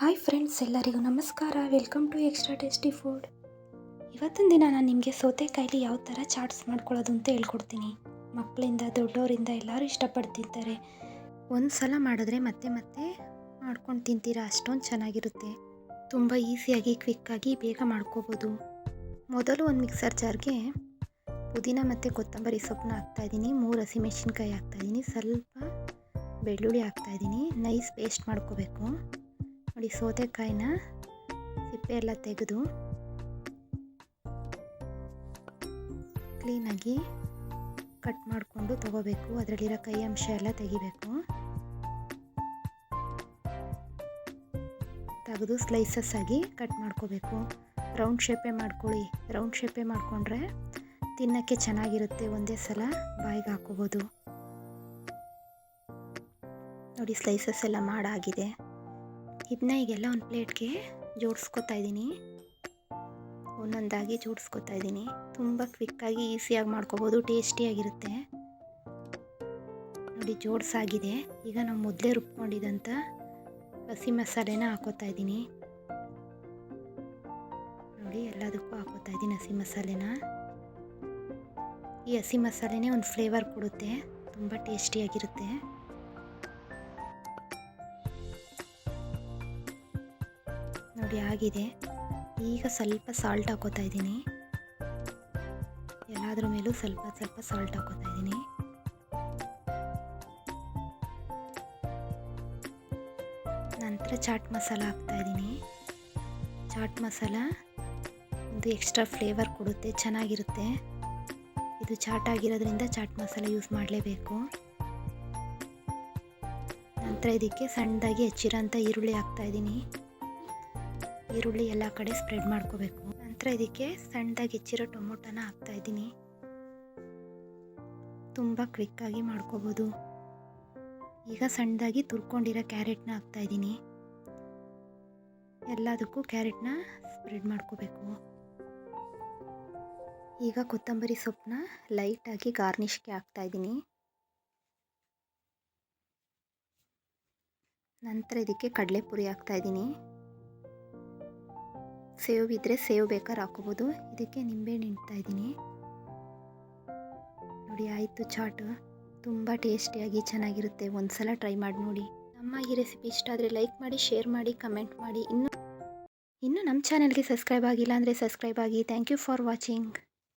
Hi friends, ಎಲ್ಲರಿಗೂ ನಮಸ್ಕಾರ. Welcome to extra tasty food ಇವತ್ತಿನ ದಿನ ನಾನು ನಿಮಗೆ ಸೌತೆಕಾಯಿಲಿ ಯಾವ ಥರ ಚಾಟ್ಸ್ ಮಾಡ್ಕೊಳ್ಳೋದು ಅಂತ ಹೇಳ್ಕೊಡ್ತೀನಿ. ಮಕ್ಕಳಿಂದ ದೊಡ್ಡವರಿಂದ ಎಲ್ಲರೂ ಇಷ್ಟಪಟ್ಟು ತಿಂತಾರೆ ಒಂದು ಸಲ ಮಾಡಿದ್ರೆ ಮತ್ತೆ ಮತ್ತೆ ಮಾಡ್ಕೊಂಡು ತಿಂತೀರಾ? ಅಷ್ಟೊಂದು ಚೆನ್ನಾಗಿರುತ್ತೆ. ತುಂಬ ಈಸಿಯಾಗಿ, ಕ್ವಿಕ್ಕಾಗಿ ಬೇಗ ಮಾಡ್ಕೋಬೋದು. ಮೊದಲು ಒಂದು ಮಿಕ್ಸರ್ ಜಾರ್ಗೆ ಪುದೀನ ಮತ್ತು ಕೊತ್ತಂಬರಿ ಸೊಪ್ಪನ್ನ ಹಾಕ್ತಾಯಿದ್ದೀನಿ ಮೂರು ಹಸಿಮೆಣ್ಸಿನ್ಕಾಯಿ ಹಾಕ್ತಾಯಿದ್ದೀನಿ ಸ್ವಲ್ಪ ಬೆಳ್ಳುಳ್ಳಿ ಹಾಕ್ತಾಯಿದ್ದೀನಿ ನೈಸ್ ಪೇಸ್ಟ್ ಮಾಡ್ಕೋಬೇಕು. ನೋಡಿ ಸೌತೆಕಾಯಿನ ಸಿಪ್ಪೆ ಎಲ್ಲ ತೆಗೆದು ಕ್ಲೀನಾಗಿ ಕಟ್ ಮಾಡಿಕೊಂಡು ತಗೋಬೇಕು. ಅದರಲ್ಲಿರೋ ಕೈ ಅಂಶ ಎಲ್ಲ ತೆಗಿಬೇಕು. ತೆಗೆದು ಸ್ಲೈಸಸ್ ಆಗಿ ಕಟ್ ಮಾಡ್ಕೋಬೇಕು. ರೌಂಡ್ ಶೇಪೇ ಮಾಡ್ಕೊಳ್ಳಿ. ರೌಂಡ್ ಶೇಪೇ ಮಾಡಿಕೊಂಡ್ರೆ ತಿನ್ನೋಕ್ಕೆ ಚೆನ್ನಾಗಿರುತ್ತೆ. ಒಂದೇ ಸಲ ಬಾಯಿಗೆ ಹಾಕೋಬೋದು ನೋಡಿ ಸ್ಲೈಸಸ್ ಎಲ್ಲ ಮಾಡಾಗಿದೆ. ಇದನ್ನ ಈಗೆಲ್ಲ ಒಂದು ಪ್ಲೇಟ್ಗೆ ಜೋಡಿಸ್ಕೊತಾ ಇದ್ದೀನಿ. ಒಂದೊಂದಾಗಿ ಜೋಡಿಸ್ಕೊತಾ ಇದ್ದೀನಿ. ತುಂಬ ಕ್ವಿಕ್ಕಾಗಿ, ಈಸಿಯಾಗಿ ಮಾಡ್ಕೋಬೋದು, ಟೇಸ್ಟಿಯಾಗಿರುತ್ತೆ. ನೋಡಿ, ಜೋಡಿಸಾಗಿದೆ. ಈಗ ನಾವು ಮೊದಲೇ ರುಬ್ಕೊಂಡಿದ್ದಂಥ ಹಸಿ ಮಸಾಲೆನ ಹಾಕೋತಾ ಇದ್ದೀನಿ. ನೋಡಿ, ಎಲ್ಲದಕ್ಕೂ ಹಾಕೋತಾ ಇದ್ದೀನಿ ಹಸಿ ಮಸಾಲೆನ. ಈ ಹಸಿ ಮಸಾಲೆನೇ ಒಂದು ಫ್ಲೇವರ್ ಕೊಡುತ್ತೆ. ತುಂಬ ಟೇಸ್ಟಿಯಾಗಿರುತ್ತೆ. ನೋಡಿ ಆಗಿದೆ. ಈಗ ಸ್ವಲ್ಪ ಸಾಲ್ಟ್ ಹಾಕೋತಾ ಇದ್ದೀನಿ. ಎಲ್ಲಾದ್ರ ಮೇಲೂ ಸ್ವಲ್ಪ ಸ್ವಲ್ಪ ಸಾಲ್ಟ್ ಹಾಕೋತಾ ಇದ್ದೀನಿ. ನಂತರ ಚಾಟ್ ಮಸಾಲ ಹಾಕ್ತಾ ಇದ್ದೀನಿ. ಚಾಟ್ ಮಸಾಲ ಒಂದು ಎಕ್ಸ್ಟ್ರಾ ಫ್ಲೇವರ್ ಕೊಡುತ್ತೆ, ಚೆನ್ನಾಗಿರುತ್ತೆ. ಇದು ಚಾಟ್ ಆಗಿರೋದ್ರಿಂದ ಚಾಟ್ ಮಸಾಲ ಯೂಸ್ ಮಾಡಲೇಬೇಕು. ನಂತರ ಇದಕ್ಕೆ ಸಣ್ಣದಾಗಿ ಹೆಚ್ಚಿರೋಂಥ ಈರುಳ್ಳಿ ಹಾಕ್ತಾ ಇದ್ದೀನಿ. ಈರುಳ್ಳಿ ಎಲ್ಲ ಕಡೆ ಸ್ಪ್ರೆಡ್ ಮಾಡ್ಕೋಬೇಕು. ನಂತರ ಇದಕ್ಕೆ ಸಣ್ಣದಾಗಿ ಹೆಚ್ಚಿರೋ ಟೊಮೊಟೊನ ಹಾಕ್ತಾ ಇದ್ದೀನಿ. ತುಂಬ ಕ್ವಿಕ್ಕಾಗಿ ಮಾಡ್ಕೋಬೋದು. ಈಗ ಸಣ್ಣದಾಗಿ ತುರ್ಕೊಂಡಿರೋ ಕ್ಯಾರೆಟ್ನ ಹಾಕ್ತಾ ಇದ್ದೀನಿ. ಎಲ್ಲದಕ್ಕೂ ಕ್ಯಾರೆಟ್ನ ಸ್ಪ್ರೆಡ್ ಮಾಡ್ಕೋಬೇಕು. ಈಗ ಕೊತ್ತಂಬರಿ ಸೊಪ್ಪನ್ನ ಲೈಟಾಗಿ ಗಾರ್ನಿಷ್ಗೆ ಹಾಕ್ತಾ ಇದ್ದೀನಿ. ನಂತರ ಇದಕ್ಕೆ ಕಡಲೆಪುರಿ ಹಾಕ್ತಾ ಇದ್ದೀನಿ. ಸೇವ್ ಸೇವ್ ಬೇಕಾದ್ರೆ ಹಾಕೋಬೋದು ಇದಕ್ಕೆ ನಿಂಬೆಹಣ್ಣು ಇಡ್ತಾ ಇದ್ದೀನಿ. ನೋಡಿ, ಆಯಿತು ಚಾಟ್. ತುಂಬ ಟೇಸ್ಟಿಯಾಗಿ ಚೆನ್ನಾಗಿರುತ್ತೆ. ಒಂದು ಸಲ ಟ್ರೈ ಮಾಡಿ ನೋಡಿ. ನಮ್ಮ ಈ ರೆಸಿಪಿ ಇಷ್ಟ ಆದರೆ ಲೈಕ್ ಮಾಡಿ, ಶೇರ್ ಮಾಡಿ, ಕಮೆಂಟ್ ಮಾಡಿ. ಇನ್ನು ಇನ್ನು ನಮ್ಮ ಚಾನಲ್ಗೆ ಸಬ್ಸ್ಕ್ರೈಬ್ ಆಗಿಲ್ಲ ಅಂದರೆ ಸಬ್ಸ್ಕ್ರೈಬ್ ಆಗಿ. Thank you for watching.